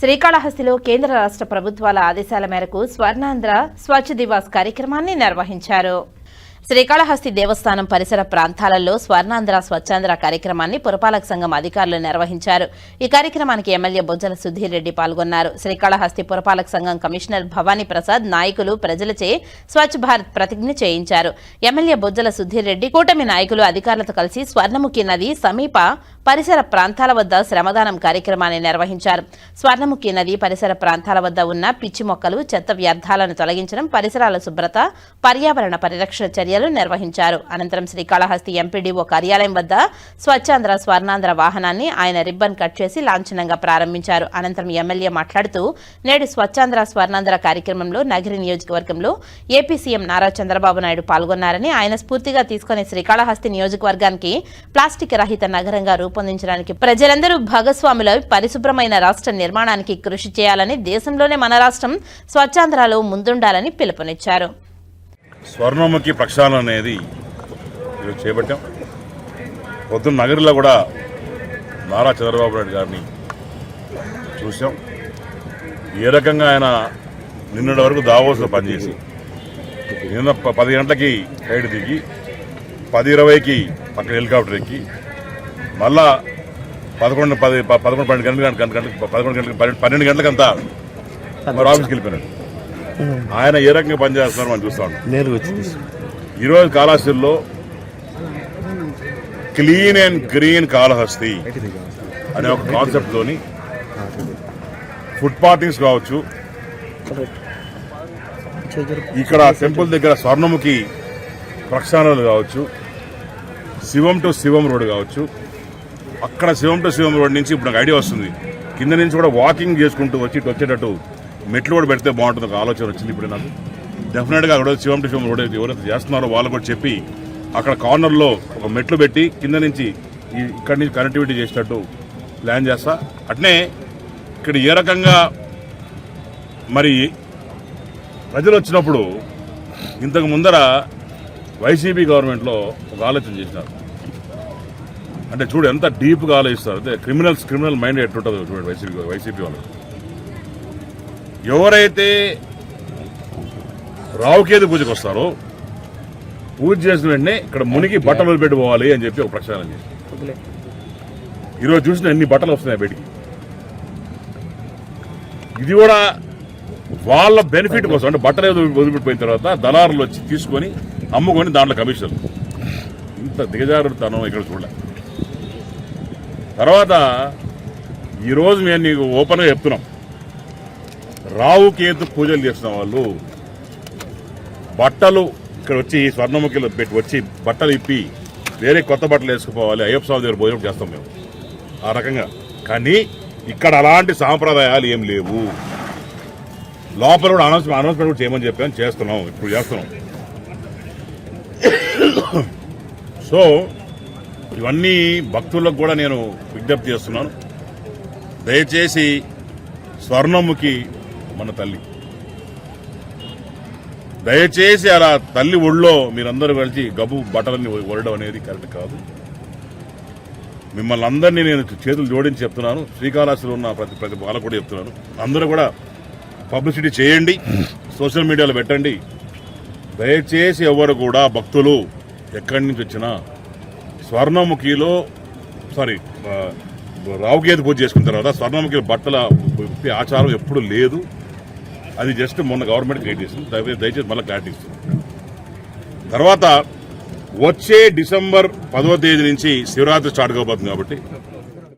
శ్రీకాళహస్తిలో కేంద్ర రాష్ట్ర ప్రభుత్వాల ఆదేశాల మేరకు స్వర్ణాంధ్ర స్వచ్ఛ దివాస్ కార్యక్రమాన్ని నిర్వహించారు. శ్రీకాళహస్తి దేవస్థానం పరిసర ప్రాంతాలలో స్వర్ణాంధ్ర స్వచ్ఛాంధ్ర కార్యక్రమాన్ని పురపాలక సంఘం అధికారులు నిర్వహించారు. ఈ కార్యక్రమానికి ఎమ్మెల్యే బొజ్జల సుధీర్ రెడ్డి పాల్గొన్నారు. శ్రీకాళహస్తి పురపాలక సంఘం కమిషనర్ భవానీ ప్రసాద్ నాయకులు ప్రజలచే స్వచ్ఛ భారత్ ప్రతిజ్ఞ చేయించారు. ఎమ్మెల్యే బొజ్జల సుధీర్ రెడ్డి కూటమి నాయకులు అధికారులతో కలిసి స్వర్ణముఖి నది సమీప పరిసర ప్రాంతాల వద్ద శ్రమదానం కార్యక్రమాన్ని నిర్వహించారు. స్వర్ణముఖి నది పరిసర ప్రాంతాల వద్ద ఉన్న పిచ్చి మొక్కలు చెత్త వ్యర్థాలను తొలగించడం పరిసరాల శుభ్రత పర్యావరణ పరిరక్షణ చర్య చర్యలు నిర్వహించారు. అనంతరం శ్రీకాళహస్తి ఎంపీడీఓ కార్యాలయం వద్ద స్వచ్ఛాంధ్ర స్వర్ణాంధ్ర వాహనాన్ని ఆయన రిబ్బన్ కట్ చేసి లాంఛనంగా ప్రారంభించారు. అనంతరం ఎమ్మెల్యే మాట్లాడుతూ నేడు స్వచ్ఛాంధ్ర స్వర్ణాంధ్ర కార్యక్రమంలో నగరి నియోజకవర్గంలో ఏపీ సీఎం నారా చంద్రబాబు నాయుడు పాల్గొన్నారని ఆయన స్ఫూర్తిగా తీసుకుని శ్రీకాళహస్తి నియోజకవర్గానికి ప్లాస్టిక్ రహిత నగరంగా రూపొందించడానికి ప్రజలందరూ భాగస్వాముల పరిశుభ్రమైన రాష్ట్ర నిర్మాణానికి కృషి చేయాలని దేశంలోనే మన రాష్ట్రం స్వచ్ఛాంధ్రలో ముందుండాలని పిలుపునిచ్చారు. స్వర్ణముఖి ప్రక్షాళన అనేది ఈరోజు చేపట్టాం. పొద్దున్న నగరిలో కూడా నారా చంద్రబాబు నాయుడు గారిని చూసాం. ఏ రకంగా ఆయన నిన్నటి వరకు దావోస్లో పనిచేసి నిన్న ప- పది గంటలకి ఫ్లైట్ దిగి పది ఇరవైకి పక్కన హెలికాప్టర్ ఎక్కి మళ్ళా పదకొండు పది పదకొండు పన్నెండు గంటల గంట పదకొండు గంటలకి పన్నెండు పన్నెండు గంటలకంతా మరి ఆఫీస్కి వెళ్ళిపోయినాడు. ఆయన ఏ రకంగా పనిచేస్తున్నారో మనం చూస్తా. నేరుగా వచ్చి. ఈరోజు కాళహస్తిలో క్లీన్ అండ్ గ్రీన్ కాళహస్తి అనే ఒక కాన్సెప్ట్ తోని ఫుడ్ పార్టీస్ కావచ్చు. ఇక్కడ టెంపుల్ దగ్గర స్వర్ణముఖి ప్రక్షాళనలు కావచ్చు. శివం టు శివం రోడ్ కావచ్చు. అక్కడ శివం టు శివం రోడ్ నుంచి ఇప్పుడు నాకు ఐడియా వస్తుంది. కింద నుంచి కూడా వాకింగ్ చేసుకుంటూ వచ్చి ఇటు వచ్చేటట్టు మెట్లు కూడా పెడితే బాగుంటుంది ఒక ఆలోచన వచ్చింది ఇప్పుడు నాకు. డెఫినెట్గా అక్కడ శివం టు శివం రోడ్ ఎవరైతే చేస్తున్నారో వాళ్ళు కూడా చెప్పి అక్కడ కార్నర్లో ఒక మెట్లు పెట్టి కింద నుంచి ఇక్కడి నుంచి కనెక్టివిటీ చేసేటట్టు ప్లాన్ చేస్తా. అట్నే ఇక్కడ ఏ రకంగా మరి ప్రజలు వచ్చినప్పుడు ఇంతకు ముందర వైసీపీ గవర్నమెంట్లో ఒక ఆలోచన చేసినారు. అంటే చూడు ఎంత డీప్గా ఆలోచిస్తారు. అంటే క్రిమినల్స్ క్రిమినల్ మైండ్ ఎట్టుంటుందో చూడండి వైసీపీ వైసీపీ వాళ్ళు ఎవరైతే రావుకేతు పూజకు వస్తారో పూజ చేసిన వెంటనే ఇక్కడ మునిగి బట్టలు పెట్టుకోవాలి అని చెప్పి ఒక ప్రక్షాళన చేసి ఈరోజు చూసిన ఎన్ని బట్టలు వస్తున్నాయి బయటికి? ఇది కూడా వాళ్ళ బెనిఫిట్ కోసం అంటే బట్టలు వదిలిపెట్టిపోయిన తర్వాత దళారులు వచ్చి తీసుకొని అమ్ముకొని దాంట్లో కమిషన్ ఇంత దిగజారుతనం ఇక్కడ చూడలే. తర్వాత ఈరోజు మేము నీకు ఓపెన్గా చెప్తున్నాం. రావుకేతు పూజలు చేసిన వాళ్ళు బట్టలు ఇక్కడ వచ్చి స్వర్ణముఖిలో పెట్టి వచ్చి బట్టలు ఇప్పి వేరే కొత్త బట్టలు వేసుకుపోవాలి అయ్యప్ప స్వామి దగ్గర భోజనం చేస్తాం మేము. ఆ రకంగా. కానీ ఇక్కడ అలాంటి సాంప్రదాయాలు ఏం లేవు. లోపల కూడా అనౌన్స్ అనౌన్స్మెంట్ కూడా చేయమని చెప్పాను చేస్తున్నాం ఇప్పుడు చేస్తున్నాం. సో ఇవన్నీ భక్తులకు కూడా నేను విజ్ఞప్తి చేస్తున్నాను. దయచేసి స్వర్ణముఖి మన తల్లి. దయచేసి అలా తల్లి ఒళ్ళో మీరందరూ కలిసి గబ్బు బట్టలని ఒడడం అనేది కరెక్ట్ కాదు. మిమ్మల్ని అందరినీ నేను చేతులు జోడించి చెప్తున్నాను. శ్రీకాళహస్తిలో ఉన్న ప్రతి ప్రతి వాళ్ళకు కూడా చెప్తున్నాను. అందరూ కూడా పబ్లిసిటీ చేయండి. సోషల్ మీడియాలో పెట్టండి. దయచేసి ఎవరు కూడా భక్తులు ఎక్కడి నుంచి వచ్చినా స్వర్ణముఖిలో సారీ రావుకేది పూజ చేసుకున్న తర్వాత స్వర్ణముఖి బట్టల ఆచారం ఎప్పుడు లేదు. అది జస్ట్ మొన్న గవర్నమెంట్ క్రియేట్ చేసింది. దయచేసి మళ్ళీ క్లారిటీ ఇస్తుంది తర్వాత వచ్చే డిసెంబర్ పదవ తేదీ నుంచి శివరాత్రి స్టార్ట్ కాబోతుంది కాబట్టి